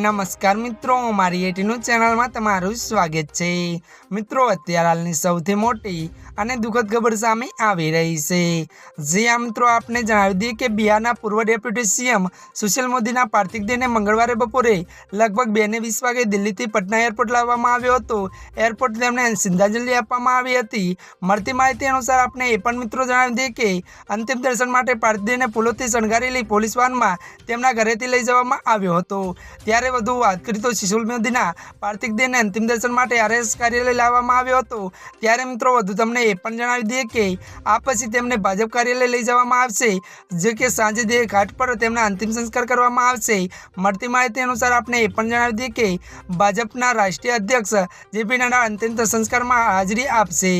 નમસ્કાર મિત્રો મારી એટીનું ચેનલમાં તમારું સ્વાગત છે. મિત્રો, અત્યારે હાલની સૌથી મોટી અને દુઃખદ ખબર સામે આવી રહી છે. જે આ મિત્રો, આપને જણાવી દઈએ કે બિહારના પૂર્વ ડેપ્યુટી સીએમ સુશીલ મોદીના પાર્થિવ દેહને મંગળવારે બપોરે લગભગ બે ને વીસ વાગે દિલ્હીથી પટના એરપોર્ટ લાવવામાં આવ્યો હતો. એરપોર્ટ તેમને શ્રદ્ધાંજલિ આપવામાં આવી હતી. મળતી માહિતી અનુસાર આપણે એ પણ મિત્રો જણાવી દઈએ કે અંતિમ દર્શન માટે પાર્થિવ દેહને ફૂલોથી શણગારેલી પોલીસ વાનમાં તેમના ઘરેથી લઈ જવામાં આવ્યો હતો. ત્યારે વધુ વાત કરી તો શિશુલ મોદીના પાર્થિક દેહને અંતિમ દર્શન માટે આરએસ કાર્યાલય લાવવામાં આવ્યો હતો. ત્યારે મિત્રો વધુ તમને એ પણ જણાવી દઈએ કે આ પછી તેમને ભાજપ કાર્યાલય લઈ જવામાં આવશે, જે કે સાંજે દેહ ઘાટ પર તેમના અંતિમ સંસ્કાર કરવામાં આવશે. મળતી માહિતી અનુસાર આપણે એ પણ જણાવી દઈએ કે ભાજપના રાષ્ટ્રીય અધ્યક્ષ જેપી નડ્ડા અંતિમ સંસ્કારમાં હાજરી આપશે.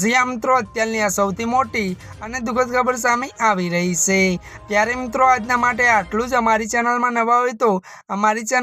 જે આ મિત્રો, અત્યારની આ સૌથી મોટી અને દુઃખદ ખબર સામે આવી રહી છે. ત્યારે મિત્રો આજના માટે આટલું જ. અમારી ચેનલમાં નવા હોય તો અમારી